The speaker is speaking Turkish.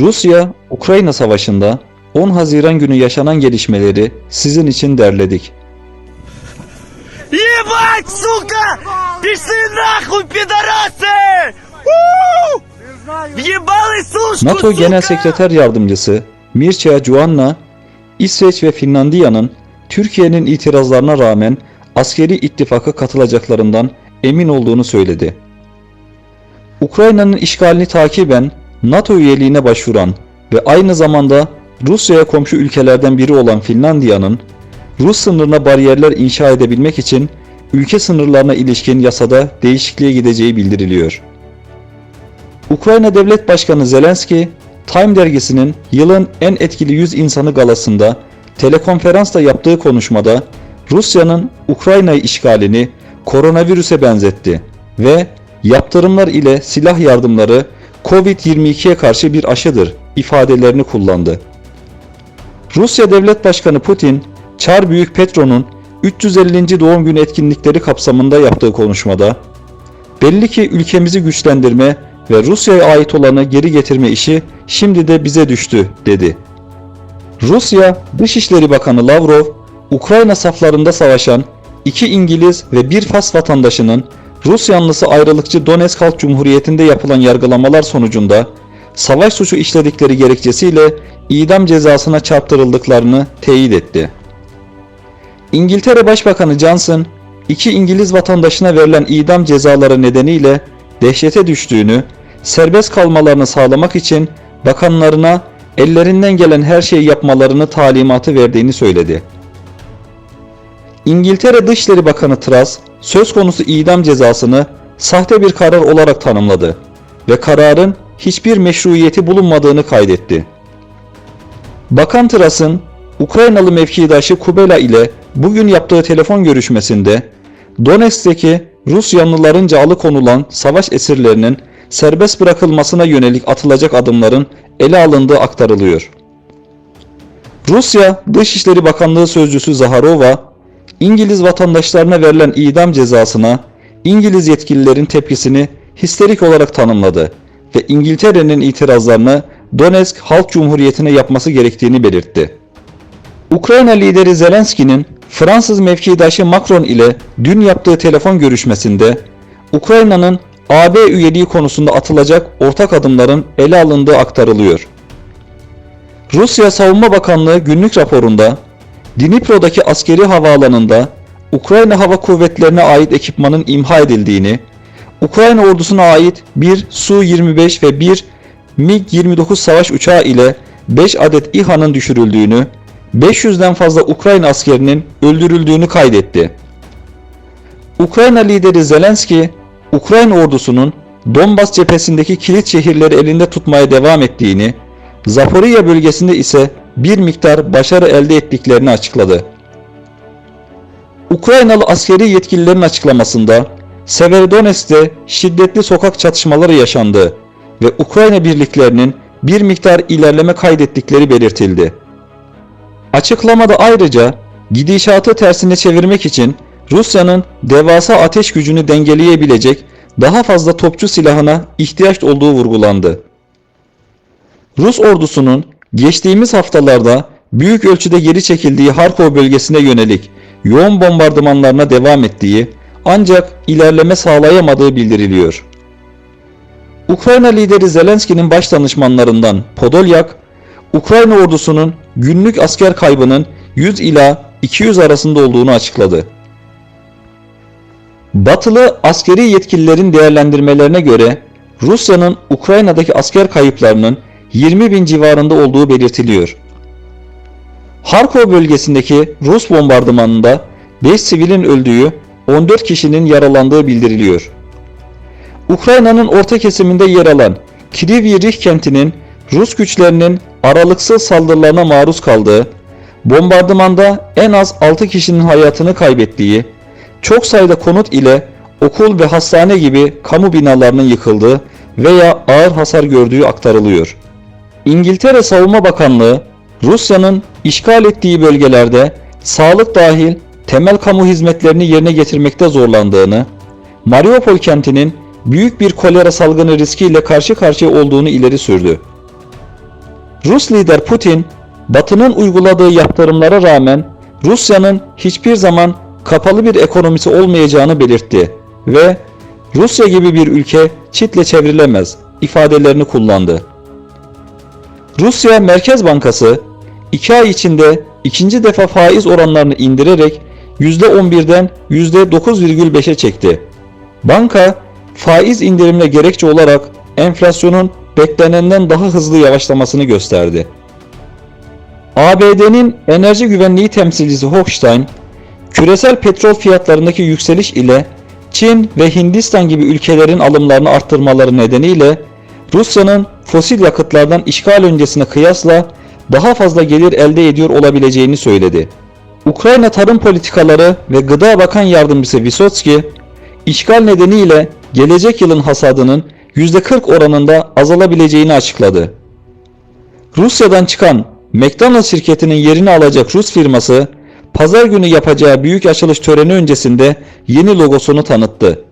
Rusya-Ukrayna savaşında 10 Haziran günü yaşanan gelişmeleri sizin için derledik. Ебать, сука! Пиши нахуй, пидорасы! У! Въебалый сушку, NATO Genel сука! Sekreter Yardımcısı Mircea Joanna, İsveç ve Finlandiya'nın Türkiye'nin itirazlarına rağmen askeri ittifaka katılacaklarından emin olduğunu söyledi. Ukrayna'nın işgalini takiben NATO üyeliğine başvuran ve aynı zamanda Rusya'ya komşu ülkelerden biri olan Finlandiya'nın Rus sınırına bariyerler inşa edebilmek için ülke sınırlarına ilişkin yasada değişikliğe gideceği bildiriliyor. Ukrayna Devlet Başkanı Zelenski, Time dergisinin yılın en etkili 100 insanı galasında telekonferansla yaptığı konuşmada Rusya'nın Ukrayna'yı işgalini koronavirüse benzetti ve yaptırımlar ile silah yardımları Covid-22'ye karşı bir aşıdır ifadelerini kullandı. Rusya Devlet Başkanı Putin, Çar Büyük Petro'nun 350. doğum günü etkinlikleri kapsamında yaptığı konuşmada Belli ki ülkemizi güçlendirme ve Rusya'ya ait olanı geri getirme işi şimdi de bize düştü dedi. Rusya Dışişleri Bakanı Lavrov, Ukrayna saflarında savaşan iki İngiliz ve bir Fas vatandaşının Rus yanlısı ayrılıkçı Donetsk Halk Cumhuriyeti'nde yapılan yargılamalar sonucunda savaş suçu işledikleri gerekçesiyle idam cezasına çarptırıldıklarını teyit etti. İngiltere Başbakanı Johnson, iki İngiliz vatandaşına verilen idam cezaları nedeniyle dehşete düştüğünü, serbest kalmalarını sağlamak için bakanlarına ellerinden gelen her şeyi yapmalarını talimatı verdiğini söyledi. İngiltere Dışişleri Bakanı Truss, söz konusu idam cezasını sahte bir karar olarak tanımladı ve kararın hiçbir meşruiyeti bulunmadığını kaydetti. Bakan Truss'ın Ukraynalı mevkidaşı Kubela ile bugün yaptığı telefon görüşmesinde Donetsk'teki Rus yanlılarınca alıkonulan savaş esirlerinin serbest bırakılmasına yönelik atılacak adımların ele alındığı aktarılıyor. Rusya Dışişleri Bakanlığı Sözcüsü Zaharova, İngiliz vatandaşlarına verilen idam cezasına İngiliz yetkililerin tepkisini histerik olarak tanımladı ve İngiltere'nin itirazlarını Donetsk Halk Cumhuriyeti'ne yapması gerektiğini belirtti. Ukrayna lideri Zelenski'nin Fransız mevkidaşı Macron ile dün yaptığı telefon görüşmesinde Ukrayna'nın AB üyeliği konusunda atılacak ortak adımların ele alındığı aktarılıyor. Rusya Savunma Bakanlığı günlük raporunda Dnipro'daki askeri havaalanında Ukrayna Hava Kuvvetlerine ait ekipmanın imha edildiğini, Ukrayna ordusuna ait bir Su-25 ve bir MiG-29 savaş uçağı ile 5 adet İHA'nın düşürüldüğünü, 500'den fazla Ukrayna askerinin öldürüldüğünü kaydetti. Ukrayna lideri Zelenski, Ukrayna ordusunun Donbas cephesindeki kilit şehirleri elinde tutmaya devam ettiğini, Zaporizhia bölgesinde ise bir miktar başarı elde ettiklerini açıkladı. Ukraynalı askeri yetkililerin açıklamasında Severodonetsk'te şiddetli sokak çatışmaları yaşandı ve Ukrayna birliklerinin bir miktar ilerleme kaydettikleri belirtildi. Açıklamada ayrıca gidişatı tersine çevirmek için Rusya'nın devasa ateş gücünü dengeleyebilecek daha fazla topçu silahına ihtiyaç olduğu vurgulandı. Rus ordusunun geçtiğimiz haftalarda büyük ölçüde geri çekildiği Harkov bölgesine yönelik yoğun bombardımanlarına devam ettiği ancak ilerleme sağlayamadığı bildiriliyor. Ukrayna lideri Zelenski'nin baş danışmanlarından Podolyak, Ukrayna ordusunun günlük asker kaybının 100 ila 200 arasında olduğunu açıkladı. Batılı askeri yetkililerin değerlendirmelerine göre Rusya'nın Ukrayna'daki asker kayıplarının 20 bin civarında olduğu belirtiliyor. Harkov bölgesindeki Rus bombardımanında 5 sivilin öldüğü, 14 kişinin yaralandığı bildiriliyor. Ukrayna'nın orta kesiminde yer alan Kryvyi Rih kentinin Rus güçlerinin aralıksız saldırılarına maruz kaldığı, bombardımanda en az 6 kişinin hayatını kaybettiği, çok sayıda konut ile okul ve hastane gibi kamu binalarının yıkıldığı veya ağır hasar gördüğü aktarılıyor. İngiltere Savunma Bakanlığı, Rusya'nın işgal ettiği bölgelerde sağlık dahil temel kamu hizmetlerini yerine getirmekte zorlandığını, Mariupol kentinin büyük bir kolera salgını riskiyle karşı karşıya olduğunu ileri sürdü. Rus lider Putin, Batı'nın uyguladığı yaptırımlara rağmen Rusya'nın hiçbir zaman kapalı bir ekonomisi olmayacağını belirtti ve Rusya gibi bir ülke çitle çevrilemez ifadelerini kullandı. Rusya Merkez Bankası 2 ay içinde ikinci defa faiz oranlarını indirerek %11'den %9,5'e çekti. Banka faiz indirimine gerekçe olarak enflasyonun beklenenden daha hızlı yavaşlamasını gösterdi. ABD'nin enerji güvenliği temsilcisi Hochstein, küresel petrol fiyatlarındaki yükseliş ile Çin ve Hindistan gibi ülkelerin alımlarını arttırmaları nedeniyle Rusya'nın fosil yakıtlardan işgal öncesine kıyasla daha fazla gelir elde ediyor olabileceğini söyledi. Ukrayna Tarım Politikaları ve Gıda Bakan Yardımcısı Vysotski, işgal nedeniyle gelecek yılın hasadının %40 oranında azalabileceğini açıkladı. Rusya'dan çıkan McDonald's şirketinin yerini alacak Rus firması, pazar günü yapacağı büyük açılış töreni öncesinde yeni logosunu tanıttı.